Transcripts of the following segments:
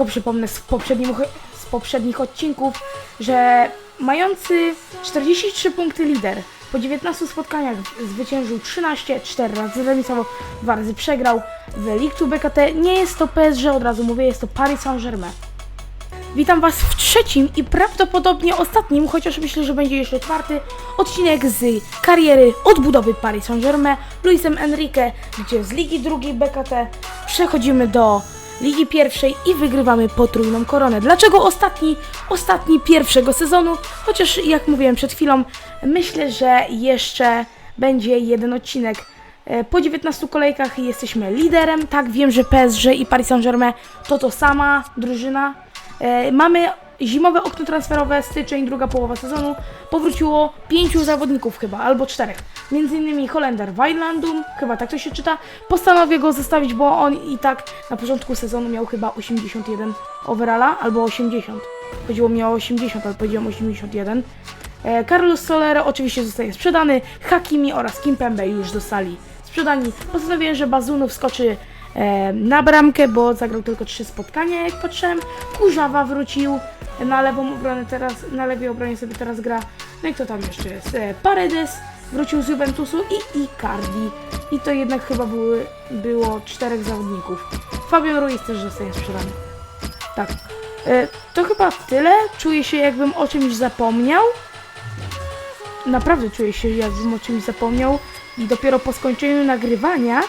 tylko przypomnę z, poprzednim, z poprzednich odcinków, że mający 43 punkty lider po 19 spotkaniach zwyciężył 13, 4 razy zremisował, 2 razy przegrał w League 2 BKT. Nie jest to PSG, od razu mówię, jest to Paris Saint-Germain. Witam Was w trzecim i prawdopodobnie ostatnim, chociaż myślę, że będzie jeszcze czwarty odcinek z kariery odbudowy Paris Saint-Germain Luisem Enrique, gdzie z Ligi drugiej BKT przechodzimy do Ligi pierwszej i wygrywamy potrójną koronę. Dlaczego ostatni? Ostatni pierwszego sezonu, chociaż jak mówiłem przed chwilą, myślę, że jeszcze będzie jeden odcinek. E, Po 19 kolejkach jesteśmy liderem. Tak, wiem, że PSG i Paris Saint-Germain to to sama drużyna. E, Mamy zimowe okno transferowe, styczeń, druga połowa sezonu. Powróciło pięciu zawodników chyba, albo czterech. Między innymi Holender Wijnaldum, chyba tak to się czyta. Postanowię go zostawić, bo on i tak na początku sezonu miał chyba 81 overalla, albo 80. Chodziło mi o 80, ale powiedziałem 81. E, Carlos Soler oczywiście zostaje sprzedany, Hakimi oraz Kimpembe już zostali sprzedani. Postanowiłem, że Bazunu wskoczy e, na bramkę, bo zagrał tylko trzy spotkania, jak patrzyłem. Kurzawa wrócił na lewą obronę teraz, na lewej obronie sobie teraz gra. No i kto tam jeszcze jest? E, Paredes wrócił z Juventusu i Icardi. I to jednak chyba były, było czterech zawodników. Fabian Ruiz też zostaje sprzedany. Tak. E, to chyba tyle. Czuję się jakbym o czymś zapomniał. Naprawdę czuję się jakbym o czymś zapomniał. I dopiero po skończeniu nagrywania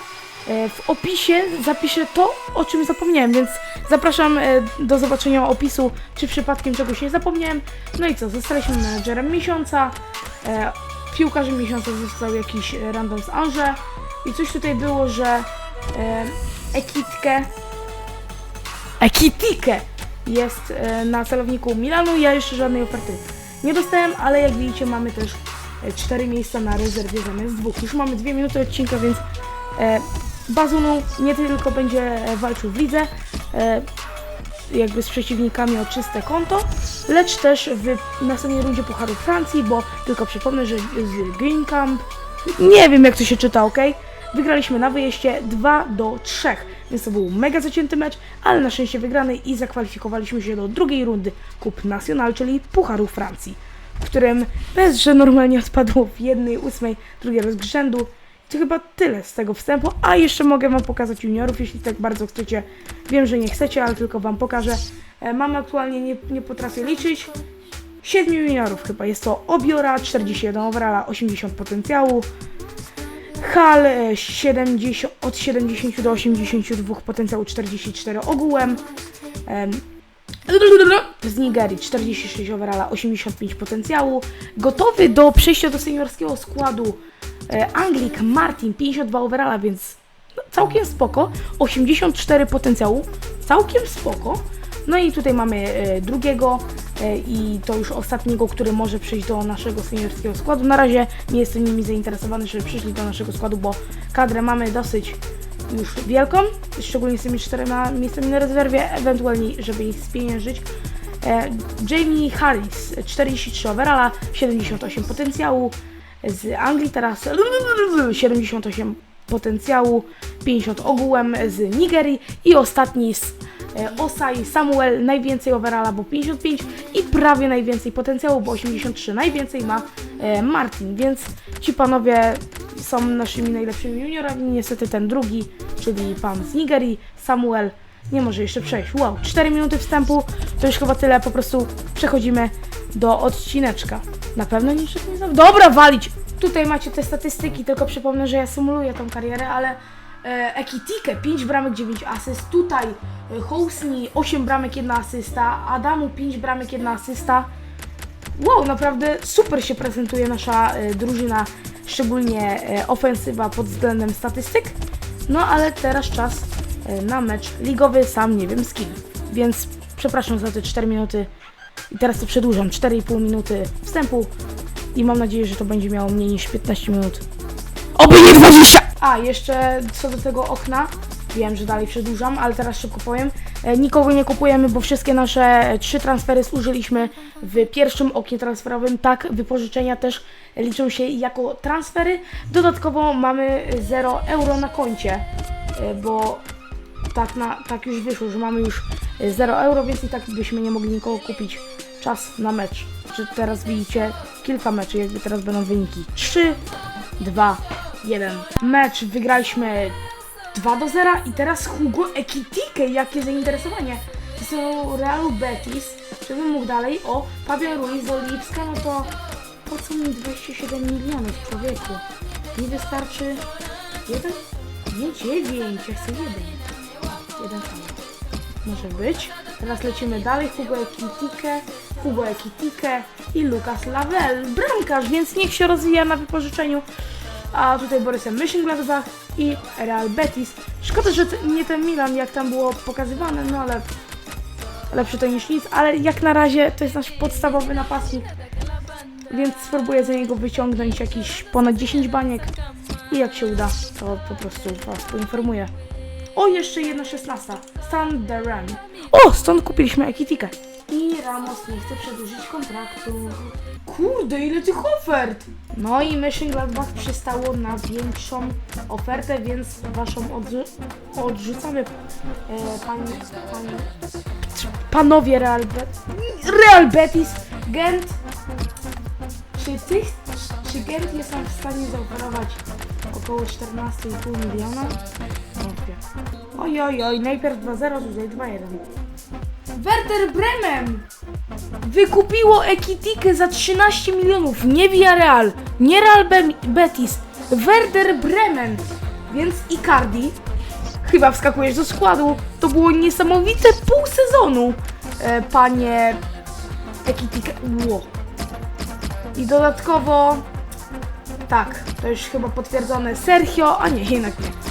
e, w opisie zapiszę to, o czym zapomniałem, więc zapraszam e, do zobaczenia opisu, czy przypadkiem czegoś nie zapomniałem. No i co, zostaliśmy menedżerem miesiąca, e, piłkarzem miesiąca został jakiś e, random z Anże i coś tutaj było, że e, Ekitkę Ekitikę jest e, na celowniku Milanu, ja jeszcze żadnej oferty nie dostałem, ale jak widzicie mamy też e, cztery miejsca na rezerwie zamiast dwóch. Już mamy dwie minuty odcinka, więc e, Bazunu nie tylko będzie e, walczył w lidze, e, jakby z przeciwnikami o czyste konto, lecz też w następnej rundzie Pucharu Francji, bo tylko przypomnę, że z Green Camp, nie wiem jak to się czyta, ok? Wygraliśmy na wyjeździe 2 do 3, więc to był mega zacięty mecz, ale na szczęście wygrany i zakwalifikowaliśmy się do drugiej rundy Kup National, czyli Pucharu Francji, w którym bez, że normalnie odpadło w jednej ósmej, drugi raz z rzędu. To chyba tyle z tego wstępu, a jeszcze mogę Wam pokazać juniorów, jeśli tak bardzo chcecie. Wiem, że nie chcecie, ale tylko Wam pokażę. E, Mam aktualnie, nie, nie potrafię liczyć, Siedmiu juniorów chyba. Jest to Obiora, 41 overalla, 80 potencjału. Hal e, 70, od 70 do 82 potencjału 44 ogółem. Em, Z Nigerii 46 overalla, 85 potencjału. Gotowy do przejścia do seniorskiego składu e, Anglik Martin 52 overalla, więc całkiem spoko. 84 potencjału, całkiem spoko. No i tutaj mamy e, drugiego e, i to już ostatniego, który może przyjść do naszego seniorskiego składu. Na razie nie jestem nimi zainteresowany, żeby przyszli do naszego składu, bo kadrę mamy dosyć już wielką, szczególnie z tymi czterema miejscami na rezerwie, ewentualnie żeby ich spieniężyć. E, Jamie Harris, 43 overalla, 78 potencjału, z Anglii teraz 78 potencjału, 50 ogółem z Nigerii i ostatni z e, Osai Samuel, najwięcej overalla, bo 55 i prawie najwięcej potencjału, bo 83 najwięcej ma e, Martin, więc ci panowie są naszymi najlepszymi juniorami, niestety ten drugi, czyli pan z Nigerii, Samuel, nie może jeszcze przejść. Wow, 4 minuty wstępu, to już chyba tyle, po prostu przechodzimy do odcineczka. Na pewno niczego nie znam. Dobra, walić! Tutaj macie te statystyki, tylko przypomnę, że ja symuluję tą karierę, ale e, Ekitike 5 bramek, 9 asyst. Tutaj e, Housni 8 bramek, 1 asysta. Adamu 5 bramek, 1 asysta. Wow, naprawdę super się prezentuje nasza e, drużyna, szczególnie e, ofensywa pod względem statystyk. No ale teraz czas e, na mecz ligowy, sam nie wiem z kim. Więc przepraszam za te 4 minuty. I teraz to przedłużam, 4,5 minuty wstępu. I mam nadzieję, że to będzie miało mniej niż 15 minut. Oby nie 20! A, jeszcze co do tego okna. Wiem, że dalej przedłużam, ale teraz szybko powiem. E, Nikogo nie kupujemy, bo wszystkie nasze trzy transfery zużyliśmy w pierwszym oknie transferowym. Tak, wypożyczenia też liczą się jako transfery. Dodatkowo mamy 0 euro na koncie, e, bo tak, na, tak już wyszło, że mamy już e, 0 euro, więc i tak byśmy nie mogli nikogo kupić. Czas na mecz. Czy teraz widzicie kilka meczy, jakby teraz będą wyniki 3, 2, 1. Mecz wygraliśmy 2 do 0 i teraz Hugo Ekitike, jakie zainteresowanie. To są Realu Betis, żebym mógł dalej. O, Fabian Ruiz z Oliwska, no to po co mi 27 milionów człowieku? Nie wystarczy jeden? Nie 9, ja chcę jeden. Jeden sam. Może być. Teraz lecimy dalej. Hugo Ekitike, Hugo Ekitike i Lukas Lavelle. Bramkarz, więc niech się rozwija na wypożyczeniu. A tutaj Borussia Mönchengladbach i Real Betis. Szkoda, że nie ten Milan, jak tam było pokazywane, no ale lepszy to niż nic, ale jak na razie to jest nasz podstawowy napastnik, więc spróbuję za niego wyciągnąć jakieś ponad 10 baniek i jak się uda, to po prostu was poinformuję. O, jeszcze jedna szesnasta. Sunderland. O, stąd kupiliśmy Ekitikę. I Ramos nie chce przedłużyć kontraktu. Kurde, ile tych ofert! No i Mönchengladbach przystało na większą ofertę, więc waszą odrzu odrzucamy, e, pani, pani, panowie Real, Be Real Betis, Gent. Czy tych, czy Gent jest nam w stanie zaoferować około 14,5 miliona? Wątpię. Oj, oj, oj, najpierw 2-0, tutaj 2-1. Werder Bremen wykupiło Ekitikę za 13 milionów. Nie Villarreal, nie Real Be Betis, Werder Bremen. Więc Icardi, chyba wskakujesz do składu. To było niesamowite pół sezonu, e, panie Ekitike. Ło. I dodatkowo, tak, to już chyba potwierdzone Sergio, a nie, jednak nie.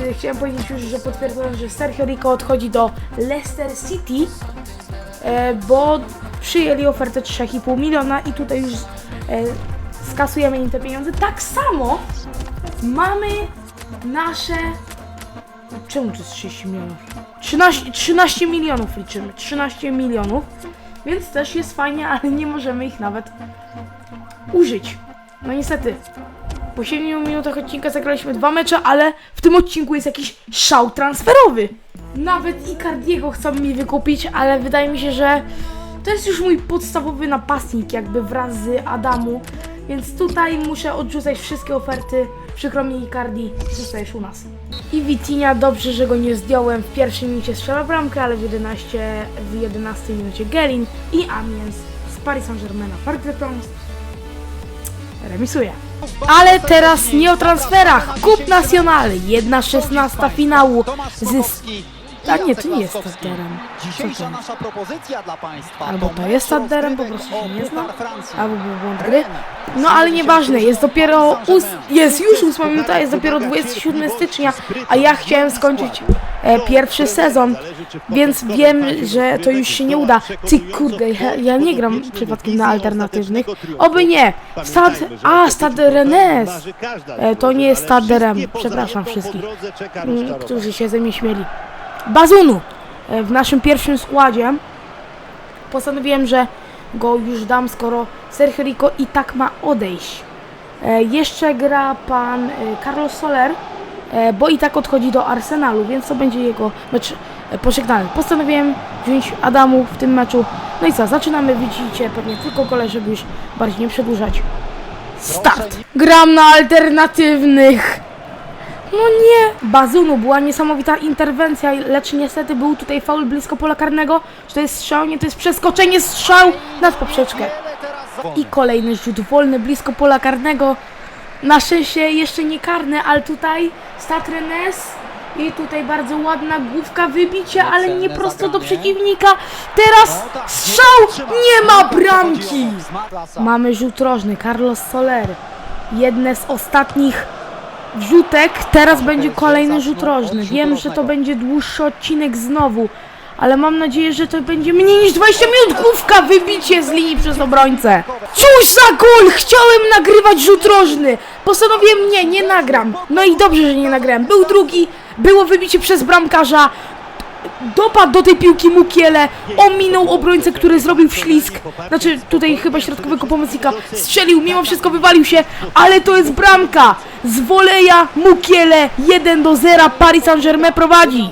Y, Chciałem powiedzieć już, że potwierdzono, że Sergio Rico odchodzi do Leicester City, e, bo przyjęli ofertę 3,5 miliona i tutaj już e, skasujemy im te pieniądze. Tak samo mamy nasze... Czemu to jest 30 milionów? 13, 13 milionów liczymy, 13 milionów, więc też jest fajnie, ale nie możemy ich nawet użyć. No niestety, po 7 minutach odcinka zagraliśmy dwa mecze, ale w tym odcinku jest jakiś szał transferowy. Nawet Icardiego chcą mi wykupić, ale wydaje mi się, że to jest już mój podstawowy napastnik, jakby wraz z Adamu. Więc tutaj muszę odrzucać wszystkie oferty. Przykro mi Icardi, zostajesz u nas. I Vitinha, dobrze, że go nie zdjąłem. W pierwszej minucie strzela bramkę, ale w 11, w 11 minucie Gelin i Amiens z Paris Saint-Germain Parc des Princes remisuje. Ale teraz nie o transferach. Kup Nacional, jedna szesnasta finału z... A nie, to nie jest Tadderem. Co Dzisiejsza nasza propozycja dla Państwa Albo to jest Tadderem, po prostu się nie znam. Albo był błąd gry. No ale nieważne, jest dopiero... Jest już 8 minuta, jest dopiero 27 stycznia, a ja chciałem skończyć pierwszy sezon, więc wiem, że to już się nie uda. Ty kurde, ja, ja nie gram przypadkiem na alternatywnych. Oby nie. Stad... A, Stade Rennes. E, to nie jest Stade Rem. Przepraszam wszystkich, mm, którzy się ze mnie śmieli. Bazunu e, w naszym pierwszym składzie. Postanowiłem, że go już dam, skoro Sergio Rico i tak ma odejść. E, jeszcze gra pan e, Carlos Soler, e, bo i tak odchodzi do Arsenalu, więc to będzie jego mecz e, pożegnalny. Postanowiłem wziąć Adamu w tym meczu. No i co, zaczynamy, widzicie, pewnie tylko gole, żeby już bardziej nie przedłużać. Start! Gram na alternatywnych! No nie! Bazunu była niesamowita interwencja, lecz niestety był tutaj faul blisko pola karnego. Czy to jest strzał? Nie, to jest przeskoczenie strzał nad poprzeczkę. I kolejny rzut wolny blisko pola karnego. Na szczęście jeszcze nie karny, ale tutaj Stad Rennes i tutaj bardzo ładna główka wybicie, ale nie prosto do przeciwnika. Teraz strzał! Nie ma bramki! Mamy rzut rożny, Carlos Soler. Jedne z ostatnich wrzutek, teraz będzie kolejny rzut rożny. Wiem, że to będzie dłuższy odcinek znowu, ale mam nadzieję, że to będzie mniej niż 20 minut. Główka, wybicie z linii przez obrońcę. Cóż za gol! Chciałem nagrywać rzut rożny. Postanowiłem nie, nie nagram. No i dobrze, że nie nagrałem. Był drugi, było wybicie przez bramkarza. Dopadł do tej piłki Mukiele, ominął obrońcę, który zrobił wślizg, znaczy tutaj chyba środkowego pomocnika, strzelił, mimo wszystko wywalił się, ale to jest bramka, z woleja Mukiele 1 do 0, Paris Saint-Germain prowadzi.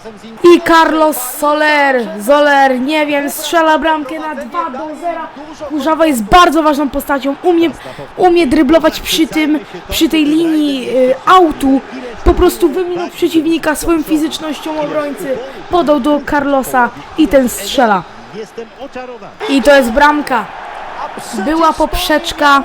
I Carlos Soler, Soler, nie wiem, strzela bramkę na 2 do 0. Kurzawa jest bardzo ważną postacią, umie, umie dryblować przy tym, przy tej linii y, autu, po prostu wyminął przeciwnika swoją fizycznością obrońcy, podał do Carlosa i ten strzela. I to jest bramka. Była poprzeczka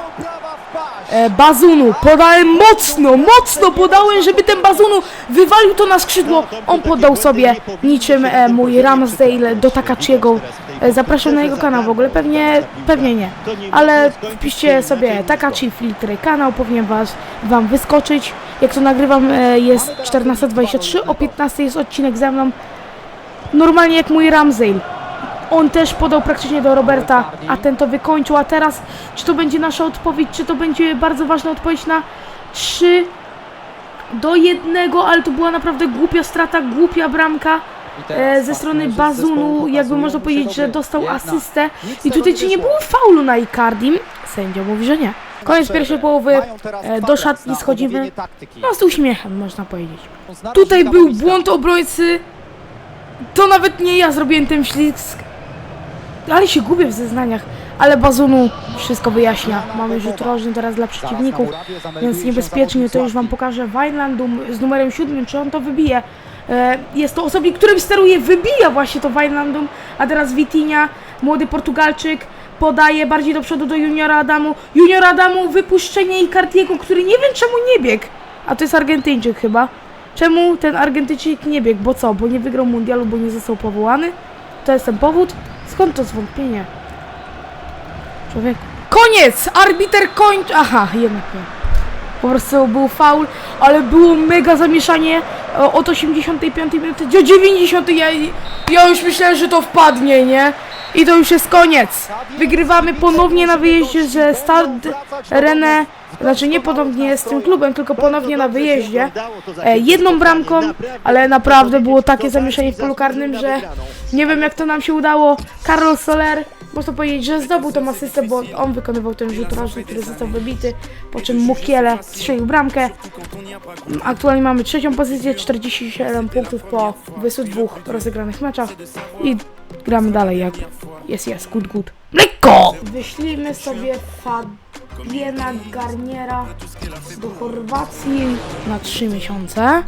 e, Bazunu. Podałem mocno, mocno podałem, żeby ten Bazunu wywalił to na skrzydło. On podał sobie niczym e, mój Ramsdale do Takachiego. E, zapraszam na jego kanał w ogóle, pewnie, pewnie nie. Ale wpiszcie sobie Takachi Filtry kanał, powinien was, wam wyskoczyć. Jak to nagrywam e, jest 14.23, o 15.00 jest odcinek ze mną. Normalnie jak mój Ramsdale. On też podał praktycznie do Roberta, a ten to wykończył. A teraz, czy to będzie nasza odpowiedź, czy to będzie bardzo ważna odpowiedź na 3 do 1, ale to była naprawdę głupia strata, głupia bramka e, ze strony Bazunu. Jakby można powiedzieć, że dostał asystę. I tutaj, czy nie było faulu na Icardim? Sędzia mówi, że nie. Koniec pierwszej połowy, e, do szatni schodzimy. No z uśmiechem, można powiedzieć. Tutaj był błąd obrońcy. To nawet nie ja zrobiłem ten ślizg. Ale się gubię w zeznaniach. Ale Bazunu wszystko wyjaśnia. Mamy rzut rożny teraz dla przeciwników, więc niebezpiecznie to już wam pokażę. Wajlandum z numerem 7, czy on to wybije. E, Jest to osobnik, którym steruje, wybija właśnie to Wajlandum, a teraz Vitinha, młody Portugalczyk, podaje bardziej do przodu do Juniora Adamu. Junior Adamu, wypuszczenie Icardiego, który nie wiem czemu nie biegł. A to jest Argentyńczyk chyba. Czemu ten Argentyńczyk nie biegł? Bo co? Bo nie wygrał mundialu, bo nie został powołany? To jest ten powód? Skąd to zwątpienie? Człowiek. Koniec! Arbiter kończy. Aha, jednak nie. Po prostu był faul, ale było mega zamieszanie e, od 85 minuty do 90. Ja, ja już myślałem, że to wpadnie, nie? I to już jest koniec. Wygrywamy ponownie na wyjeździe ze Stad Rennes. Znaczy nie ponownie z tym klubem, tylko ponownie na wyjeździe. E, jedną bramką, ale naprawdę było takie zamieszanie w polu karnym, że nie wiem jak to nam się udało. Carlos Soler, można powiedzieć, że zdobył tą asystę, bo on wykonywał ten rzut rożny, który został wybity, po czym Mukiele strzelił bramkę. Aktualnie mamy trzecią pozycję, 47 punktów po 22 rozegranych meczach i gramy dalej jak jest, jest, good, good. Lekko! Wyślijmy sobie Fabiena Garniera do Chorwacji na 3 miesiące.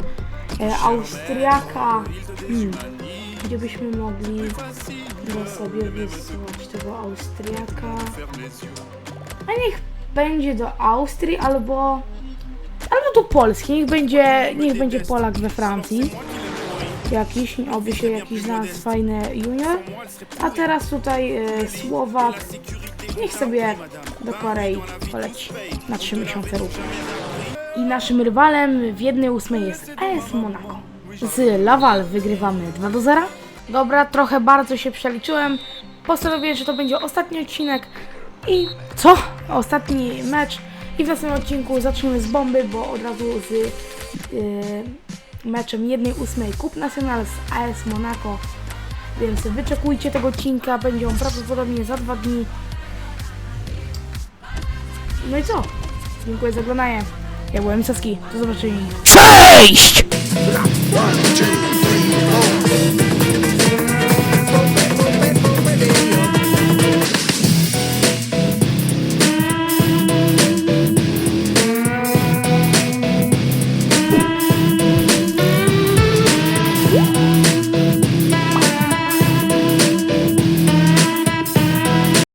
E, Austriaka, hmm, gdzie byśmy mogli go sobie wysłać tego Austriaka. A niech będzie do Austrii albo albo do Polski. Niech będzie, niech będzie Polak we Francji. Jakiś, oby się jakiś znalazł fajny junior. A teraz tutaj e, Słowak. Niech sobie do Korei poleci na 3 miesiące również. I naszym rywalem w 1-8 jest AS Monaco. Z Laval wygrywamy 2 do 0. Dobra, trochę bardzo się przeliczyłem. Postanowiłem, że to będzie ostatni odcinek. I co? Ostatni mecz. I w następnym odcinku zaczniemy z bomby, bo od razu z yy, meczem 1-8 Kup Nacional z AS Monaco. Więc wyczekujcie tego odcinka, będzie on prawdopodobnie za dwa dni. No i co? Dziękuję za oglądanie. Ja byłem Saski. Do zobaczenia. Cześć! One, two, three.